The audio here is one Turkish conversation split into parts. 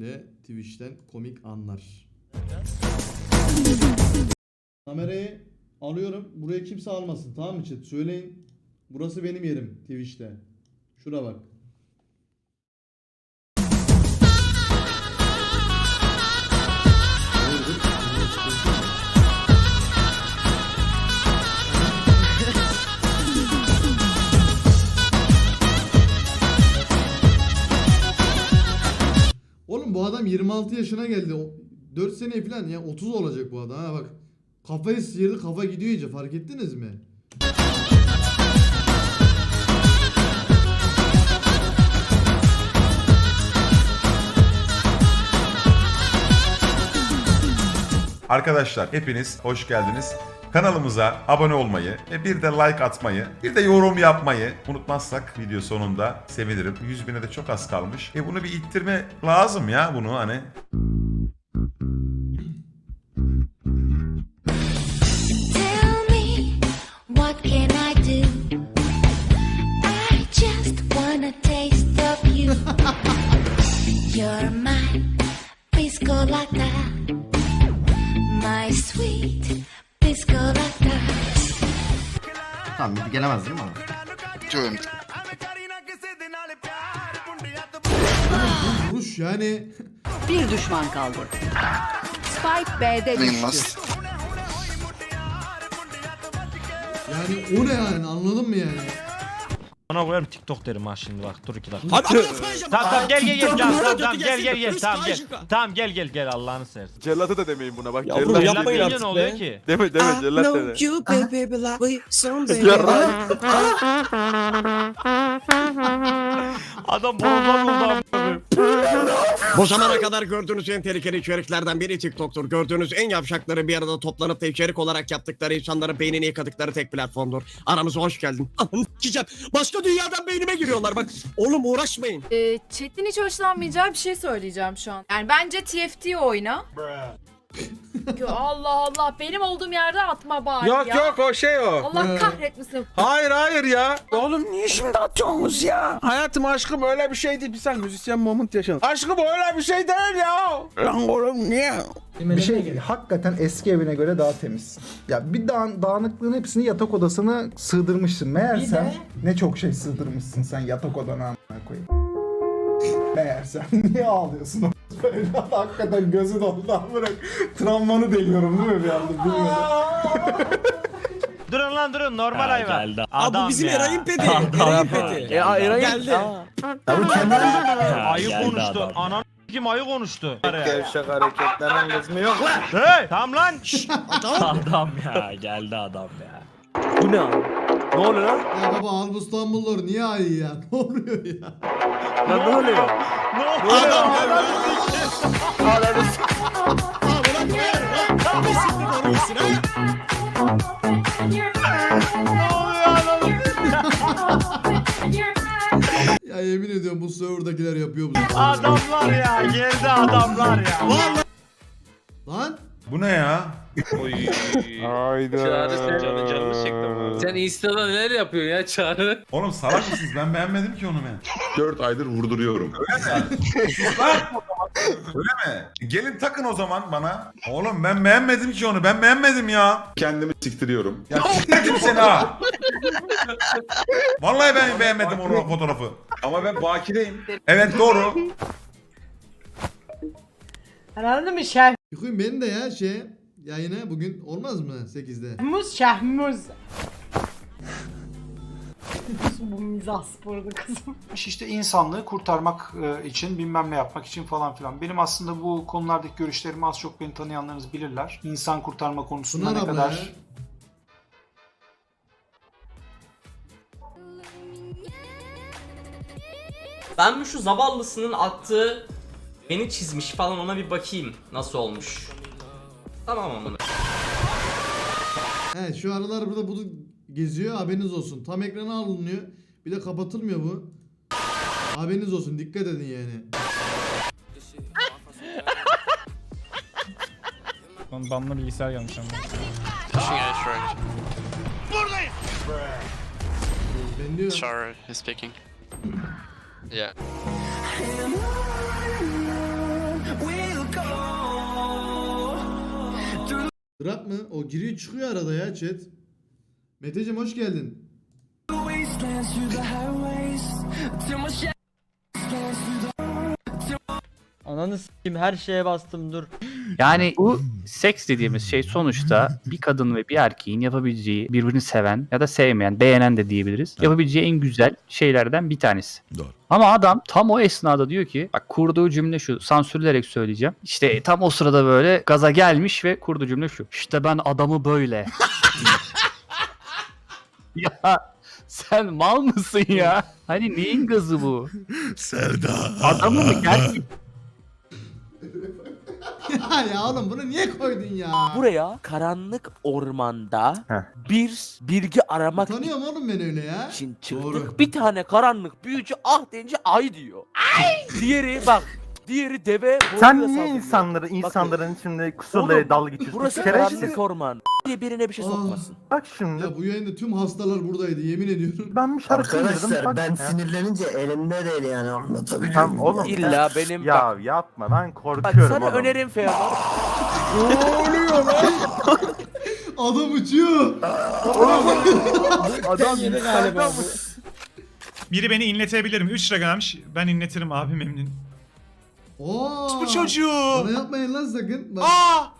de Twitch'ten komik anlar. Kamerayı alıyorum. Buraya kimse almasın tamam mı chat? Söyleyin. Burası benim yerim Twitch'te. Şura bak. 26 yaşına geldi. O- 4 sene falan ya 30 olacak bu adam ha bak. Kafayı sıyırdı kafa gidiyor iyice fark ettiniz mi? Arkadaşlar hepiniz hoş geldiniz. Kanalımıza abone olmayı ve bir de like atmayı, bir de yorum yapmayı unutmazsak video sonunda sevinirim. 100 bine de çok az kalmış. E bunu bir ittirme lazım ya bunu hani. Tell me, gelemez değil mi ama? Diyorum. Vuruş yani Bir düşman kaldı. Spike B'de düştü. yani o ne yani anladın mı yani? Bana koyarım TikTok derim ha şimdi bak dur iki dakika. Tamam tamam gel gel gel tamam tamam gel gel gel tamam gel. Tamam gel gel gel Allah'ını seversen. Cellatı da demeyin buna bak. Yavrum, cellat. yapmayın Cellat artık ne oluyor be. ki? Deme deme I cellat know deme. you, baby, baby, like we someday. Adam boğazdan oldu abi. Bu zamana kadar gördüğünüz en tehlikeli içeriklerden biri TikTok'tur. Gördüğünüz en yavşakları bir arada toplanıp da içerik olarak yaptıkları insanların beynini yıkadıkları tek platformdur. Aramıza hoş geldin. Anam sikeceğim. Başka dünyadan beynime giriyorlar bak. Oğlum uğraşmayın. Ee, Chat'in hiç hoşlanmayacağı bir şey söyleyeceğim şu an. Yani bence TFT oyna. Yo, Allah Allah benim olduğum yerde atma bari Yok ya. yok o şey o. Allah kahretmesin. Hayır hayır ya. Oğlum niye şimdi atıyorsunuz ya? Hayatım aşkım öyle bir şey değil. Bir sen müzisyen moment yaşadın. Aşkım öyle bir şey değil ya. Lan oğlum niye? Bir şey hakikaten eski evine göre daha temiz. Ya bir dağın, dağınıklığın hepsini yatak odasına sığdırmışsın. Meğersem ne çok şey sığdırmışsın sen yatak odana amına koyayım. Meğersem niye ağlıyorsun böyle hakikaten gözün ondan bırak. Travmanı deliyorum değil mi bir anda bilmeden. Durun lan durun normal hayvan. Abi Adam bu bizim ya. Eray'ın pedi. Eray'ın pedi. E Eray'ın- Geldi. Ayı konuştu. Anan kim ayı konuştu. Gevşek hareketlerin lüzumu yok lan. Hey tamam lan. Adam. ya geldi adam ya. Bu ne abi? Ne oluyor lan? Ya baba al bu İstanbullular niye ayı ya? Ne oluyor ya? Lan ne oluyor? Ne oluyor? Adam geldi. Ha buna koyarım ha. Bir siktir onu gitsin ha. Ya yemin ediyorum bu serverdakiler yapıyor bu. Adamlar ya geldi adamlar ya. Lan Bu ne ya? Hayda. Sen Insta'da neler yapıyorsun ya Çağrı? Oğlum salak mısınız? Ben beğenmedim ki onu ben. 4 aydır vurduruyorum. Öyle mi? Gelin takın o zaman bana. Oğlum ben beğenmedim ki onu. Ben beğenmedim ya. Kendimi siktiriyorum. Ya siktirdim seni ha. Vallahi ben beğenmedim onu o fotoğrafı. Ama ben bakireyim. Evet doğru. Anladın mı? Şah yıkayım beni de ya şey yayına bugün olmaz mı 8'de? muz, şah muz. Bu mizah sporu kızım. İşte insanlığı kurtarmak e, için bilmem ne yapmak için falan filan. Benim aslında bu konulardaki görüşlerimi az çok beni tanıyanlarınız bilirler. İnsan kurtarma konusunda Pınar ne kadar ya. Ben bu şu zavallısının attığı beni çizmiş falan ona bir bakayım nasıl olmuş. Tamam amına. Evet şu aralar burada bunu geziyor haberiniz olsun. Tam ekrana alınıyor. Bir de kapatılmıyor bu. Haberiniz olsun dikkat edin yani. Banlı bilgisayar gelmiş ama. Ben diyor. Char is picking. Yeah. Trap mı? O giriyor çıkıyor arada ya chat. Meteciğim hoş geldin. Ananı s**kim her şeye bastım dur. Yani bu seks dediğimiz şey sonuçta bir kadın ve bir erkeğin yapabileceği birbirini seven ya da sevmeyen, beğenen de diyebiliriz. Yapabileceği en güzel şeylerden bir tanesi. Doğru. Ama adam tam o esnada diyor ki bak kurduğu cümle şu sansürlerek söyleyeceğim. İşte tam o sırada böyle gaza gelmiş ve kurduğu cümle şu. İşte ben adamı böyle. ya sen mal mısın ya? Hani neyin gazı bu? Serdar. Adamı mı gerçek ya ya oğlum bunu niye koydun ya? Buraya karanlık ormanda bir bilgi aramak Tanıyorum oğlum ben öyle ya. için Doğru. Bir tane karanlık büyücü ah deyince ay diyor. Ay! Diğeri bak. Diğeri deve boynuyla saldırıyor. insanların içinde Oğlum, dalga geçiyorsun? Burası karanlık orman. diye birine bir şey Ah. sokmasın. Bak şimdi Ya bu yayında tüm hastalar buradaydı yemin ediyorum. ben bir şarkı Arkadaşlar ben sinirlenince elimde değil yani anlatabiliyor Tamam oğlum. İlla benim bak, yapma ben bak korkuyorum. sana önerim Feodor. Adam uçuyor. Adam galiba Biri beni inletebilir mi? 3 lira gelmiş. Ben inletirim abi memnun. Oo. Bu çocuğu. Bana yapmayın lan sakın. Bak. Aa!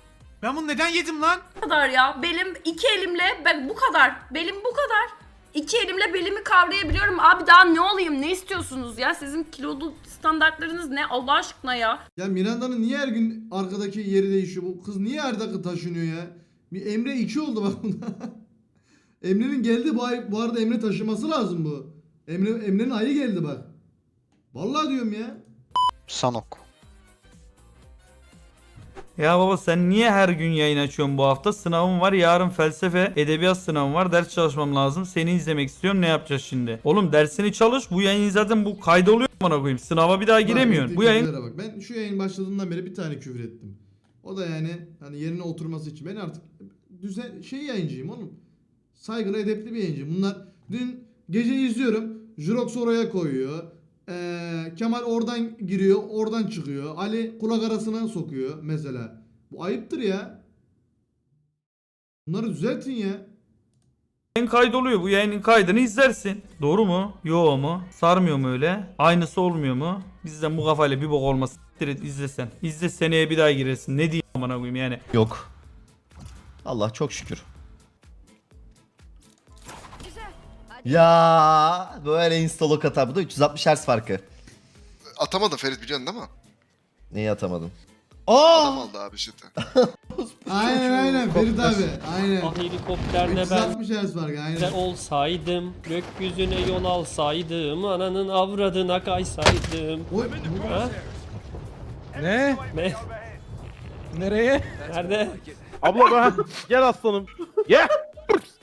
Ben bunu neden yedim lan? Bu kadar ya. Belim iki elimle ben bu kadar. Belim bu kadar. İki elimle belimi kavrayabiliyorum. Abi daha ne olayım? Ne istiyorsunuz ya? Sizin kiloluk standartlarınız ne? Allah aşkına ya. Ya Miranda'nın niye her gün arkadaki yeri değişiyor? Bu kız niye her dakika taşınıyor ya? Bir Emre 2 oldu bak bunda. Emre'nin geldi bu, ay, bu arada Emre taşıması lazım bu. Emre Emre'nin ayı geldi bak. Vallahi diyorum ya. Sanok. Ya baba sen niye her gün yayın açıyorsun bu hafta? Sınavım var yarın felsefe, edebiyat sınavım var. Ders çalışmam lazım. Seni izlemek istiyorum. Ne yapacağız şimdi? Oğlum dersini çalış. Bu yayın zaten bu kaydoluyor bana koyayım. Sınava bir daha giremiyorsun. Bu yayın Bak. Ben şu yayın başladığından beri bir tane küfür ettim. O da yani hani yerine oturması için. Ben artık düzen şey yayıncıyım oğlum. Saygılı edepli bir yayıncıyım. Bunlar dün gece izliyorum. Jurox oraya koyuyor. Ee, Kemal oradan giriyor, oradan çıkıyor. Ali kulak arasına sokuyor mesela. Bu ayıptır ya. Bunları düzeltin ya. Yayın kaydoluyor. Bu yayının kaydını izlersin. Doğru mu? Yo mu? Sarmıyor mu öyle? Aynısı olmuyor mu? Bizden bu kafayla bir bok olmaz. Siktir et, izlesen. İzle seneye bir daha girersin. Ne diyeyim amına koyayım yani. Yok. Allah çok şükür. Ya böyle instalok atar. Bu da 360 Hz farkı. Atamadın Ferit biliyorsun değil mi? Neyi atamadım? Adam Aa! aldı abi işte. Aynen aynen Ferit abi. Aynen. helikopterde 360 Hz var aynen. olsaydım, gökyüzüne yol alsaydım, ananın avradına kaysaydım. Oy, Ne? Ne? Nereye? Nerede? Abla ben gel aslanım. Gel.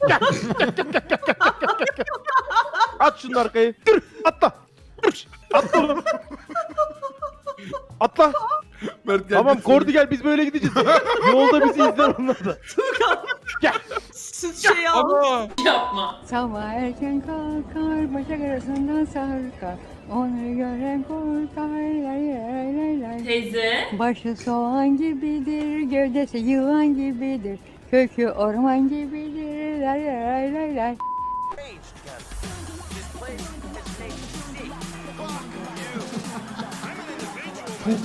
Gel. At şunun arkayı. Dur. Atla. Dur. Atla oğlum. Atla. tamam Kordi gel biz böyle gideceğiz. Yolda bizi izler onlar da. Gel. Şey Ama. Yapma. Sabah erken kalkar, bacak arasından sarkar. Onu gören korkar, lay lay lay lay. Teyze. Başı soğan gibidir, gövdesi yılan gibidir. Kökü orman gibidir, lay lay lay lay.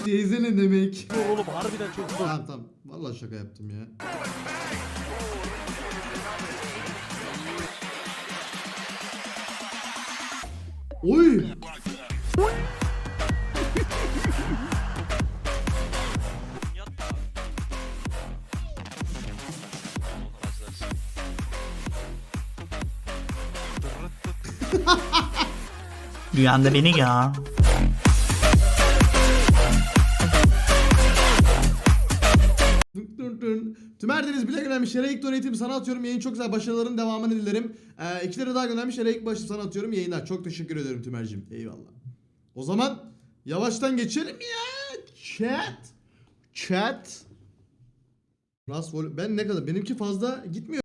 Teyze ne demek? Oğlum harbiden çok zor. Tamam tamam. Vallahi şaka yaptım ya. Oy! Rüyanda beni ya. Dın dın dın. Tümer Deniz bile göndermiş. Yere ilk donate'imi sana atıyorum. Yayın çok güzel. Başarıların devamını dilerim. Ee, iki lira daha göndermiş. Yere ilk başım sana atıyorum. Yayınlar. Çok teşekkür ederim Tümer'cim. Eyvallah. O zaman yavaştan geçelim ya. Chat. Chat. Rast ben ne kadar benimki fazla gitmiyor.